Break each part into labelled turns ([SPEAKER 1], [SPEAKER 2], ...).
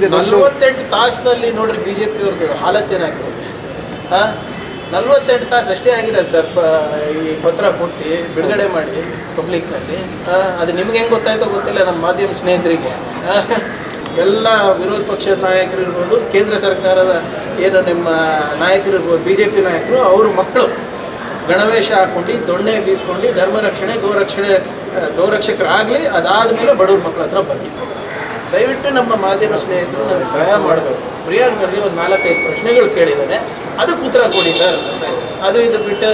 [SPEAKER 1] ನಲ್ವತ್ತೆಂಟು ತಾಸಿನಲ್ಲಿ ನೋಡ್ರಿ B J ಪಿಯವ್ರದ್ದು ಹಾಲತ್ ಏನಾಗಿದೆ ಹಾಂ? ನಲ್ವತ್ತೆಂಟು ತಾಸು ಅಷ್ಟೇ ಆಗಿದೆ ಸರ್, ಈ ಪತ್ರ ಕೊಟ್ಟು ಬಿಡುಗಡೆ ಮಾಡಿ ಪಬ್ಲಿಕ್ನಲ್ಲಿ. ಅದು ನಿಮ್ಗೆ ಹೆಂಗೆ ಗೊತ್ತಾಯ್ತೋ ಗೊತ್ತಿಲ್ಲ ನಮ್ಮ ಮಾಧ್ಯಮ ಸ್ನೇಹಿತರಿಗೆ. ಎಲ್ಲ ವಿರೋಧ ಪಕ್ಷದ ನಾಯಕರು ಇರ್ಬೋದು, ಕೇಂದ್ರ ಸರ್ಕಾರದ ಏನು ನಿಮ್ಮ ನಾಯಕರು ಇರ್ಬೋದು ಬಿ ಜೆ ಪಿ ನಾಯಕರು, ಅವ್ರ ಮಕ್ಕಳು ಗಣವೇಶ ಹಾಕ್ಕೊಂಡು, ದೊಣ್ಣೆ ಬೀಸ್ಕೊಂಡು, ಧರ್ಮ ರಕ್ಷಣೆ ಗೋರಕ್ಷಣೆ ಗೋರಕ್ಷಕರಾಗಲಿ ಅದಾದ ಮೇಲೆ ಬಡವ್ರ ಮಕ್ಕಳ ಹತ್ರ ಬರಲಿ. ದಯವಿಟ್ಟು ನಮ್ಮ ಮಾಧ್ಯಮ ಸ್ನೇಹಿತರು ನನಗೆ ಸಹಾಯ ಮಾಡಬೇಕು. ಪ್ರಿಯಾಂಕಲ್ಲಿ ಒಂದು ನಾಲ್ಕೈದು ಪ್ರಶ್ನೆಗಳು ಕೇಳಿದ್ದಾರೆ ಅದಕ್ಕೆ ಉತ್ತರ ಕೊಡಿ ಸರ್ ಅದು ಇದು ಬಿಟ್ಟು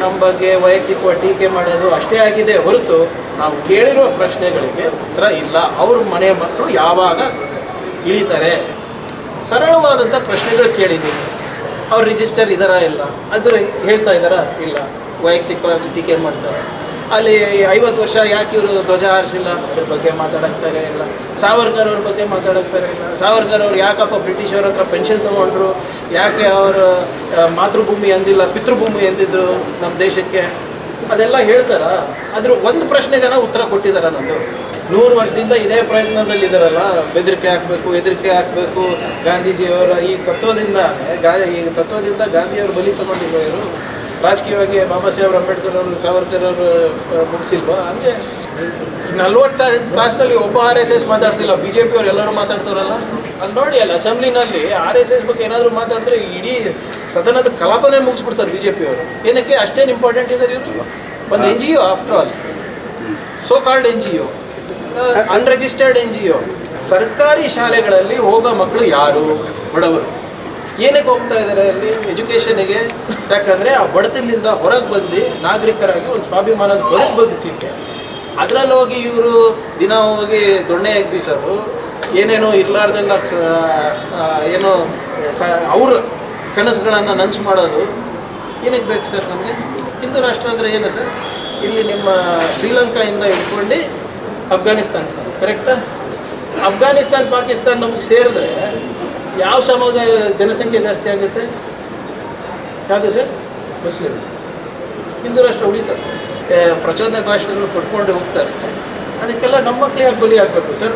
[SPEAKER 1] ನಮ್ಮ ಬಗ್ಗೆ ವೈಯಕ್ತಿಕವಾಗಿ ಟೀಕೆ ಮಾಡೋದು ಅಷ್ಟೇ ಆಗಿದೆ ಹೊರತು ನಾವು ಕೇಳಿರುವ ಪ್ರಶ್ನೆಗಳಿಗೆ ಉತ್ತರ ಇಲ್ಲ. ಅವ್ರ ಮನೆ ಮಕ್ಕಳು ಯಾವಾಗ ಇಳಿತಾರೆ? ಸರಳವಾದಂಥ ಪ್ರಶ್ನೆಗಳು ಕೇಳಿದ್ದೀವಿ ಅವ್ರು ರಿಜಿಸ್ಟರ್ ಇದ್ದಾರಾ ಇಲ್ಲ? ಅದು ಹೇಳ್ತಾ ಇದ್ದಾರಾ? ಇಲ್ಲ. ವೈಯಕ್ತಿಕವಾಗಿ ಟೀಕೆ ಮಾಡ್ತಾರೆ. ಅಲ್ಲಿ ಐವತ್ತು ವರ್ಷ ಯಾಕೆ ಇವರು ಧ್ವಜ ಹಾರಿಸಿಲ್ಲ ಅದ್ರ ಬಗ್ಗೆ ಮಾತಾಡಕ್ತಾರೆ ಇಲ್ಲ? ಸಾವರ್ಕರ್ ಅವ್ರ ಬಗ್ಗೆ ಮಾತಾಡಕ್ತಾರೆ ಇಲ್ಲ? ಸಾವರ್ಕರ್ ಅವ್ರು ಯಾಕಪ್ಪ ಬ್ರಿಟಿಷ್ ಅವ್ರ ಹತ್ರ ಪೆನ್ಷನ್ ತೊಗೊಂಡ್ರು? ಯಾಕೆ ಅವರು ಮಾತೃಭೂಮಿ ಅಂದಿಲ್ಲ ಪಿತೃಭೂಮಿ ಎಂದಿದ್ರು ನಮ್ಮ ದೇಶಕ್ಕೆ? ಅದೆಲ್ಲ ಹೇಳ್ತಾರ. ಆದರೂ ಒಂದು ಪ್ರಶ್ನೆಗನ ಉತ್ತರ ಕೊಟ್ಟಿದ್ದಾರೆ ನಮ್ಮದು ನೂರು ವರ್ಷದಿಂದ ಇದೇ ಪ್ರಯತ್ನದಲ್ಲಿದ್ದಾರಲ್ಲ ಬೆದರಿಕೆ ಹಾಕ್ಬೇಕು, ಹೆದರಿಕೆ ಹಾಕ್ಬೇಕು. ಗಾಂಧೀಜಿಯವರ ಈ ತತ್ವದಿಂದ ಗಾ, ಈ ತತ್ವದಿಂದ ಗಾಂಧಿಯವರು ಬಲಿ ತಗೊಂಡಿರೋರು. ರಾಜಕೀಯವಾಗಿ ಬಾಬಾ ಸಾಹೇಬ್ ಅಂಬೇಡ್ಕರ್ ಅವರು ಸಾವರ್ಕರ್ ಅವರು ಮುಗಿಸಿಲ್ವಾ? ಅಂದರೆ ನಲ್ವತ್ತೆಂಟು ತಾಸಿನಲ್ಲಿ ಒಬ್ಬ ಆರ್ ಎಸ್ ಎಸ್ ಮಾತಾಡ್ತಿಲ್ಲ. ಬಿ ಜೆ ಪಿಯವ್ರು ಎಲ್ಲರೂ ಮಾತಾಡ್ತಾರಲ್ಲ? ಅಲ್ಲಿ ನೋಡಿ ಅಲ್ಲಿ ಅಸೆಂಬ್ಲಿನಲ್ಲಿ ಆರ್ ಎಸ್ ಎಸ್ ಬಗ್ಗೆ ಏನಾದರೂ ಮಾತಾಡಿದ್ರೆ ಇಡೀ ಸದನದ ಕಲಾಪನೇ ಮುಗಿಸ್ಬಿಡ್ತಾರೆ ಬಿ ಜೆ ಪಿಯವರು ಏನಕ್ಕೆ? ಅಷ್ಟೇನು ಇಂಪಾರ್ಟೆಂಟ್ ಇದ್ದಾರೆ ಇವರು ಒಂದು N G O after all so called N G O unregistered N G O ಸರ್ಕಾರಿ ಶಾಲೆಗಳಲ್ಲಿ ಹೋಗೋ ಮಕ್ಕಳು ಯಾರು? ಬಡವರು. ಏನಕ್ಕೆ ಹೋಗ್ತಾ ಇದ್ದಾರೆ ಅಲ್ಲಿ? ಎಜುಕೇಷನಿಗೆ ಯಾಕಂದರೆ ಆ ಬಡತನದಿಂದ ಹೊರಗೆ ಬಂದು ನಾಗರಿಕರಾಗಿ ಒಂದು ಸ್ವಾಭಿಮಾನದ ಹೊರಗೆ ಬದುಕಿಕ್ಕೆ ಅದರಲ್ಲಿ ಹೋಗಿ ಇವರು ದಿನ ಹೋಗಿ ದೊಣ್ಣೆ ಬೀಸೋದು ಏನೇನೋ ಇರಲಾರ್ದಂಗೆ ಏನೋ ಸ, ಅವ್ರ ಕನಸುಗಳನ್ನು ನನಸು ಮಾಡೋದು. ಏನಕ್ಕೆ ಬೇಕು ಸರ್ ನಮಗೆ? ಹಿಂದೂ ರಾಷ್ಟ್ರ ಅಂದರೆ ಏನು ಸರ್? ಇಲ್ಲಿ ನಿಮ್ಮ ಶ್ರೀಲಂಕಾಯಿಂದ ಇಟ್ಕೊಂಡು ಅಫ್ಘಾನಿಸ್ತಾನ ಕರೆಕ್ಟಾ ಅಫ್ಘಾನಿಸ್ತಾನ್, ಪಾಕಿಸ್ತಾನ್ ನಮಗೆ ಸೇರಿದ್ರೆ ಯಾವ ಸಮುದಾಯ ಜನಸಂಖ್ಯೆ ಜಾಸ್ತಿ ಆಗುತ್ತೆ? ಯಾವುದು ಸರ್? ಮುಸ್ಲಿಮ್ ಹಿಂದೂ ರಾಷ್ಟ್ರ ಉಳಿತಾರೆ ಪ್ರಚೋದನೆ ಭಾಷೆಗಳು ಕೊಟ್ಕೊಂಡು ಹೋಗ್ತಾರೆ. ಅದಕ್ಕೆಲ್ಲ ನಮ್ಮ ಮಕ್ಕಳು ಯಾಕೆ ಬಲಿ ಆಗಬೇಕು ಸರ್.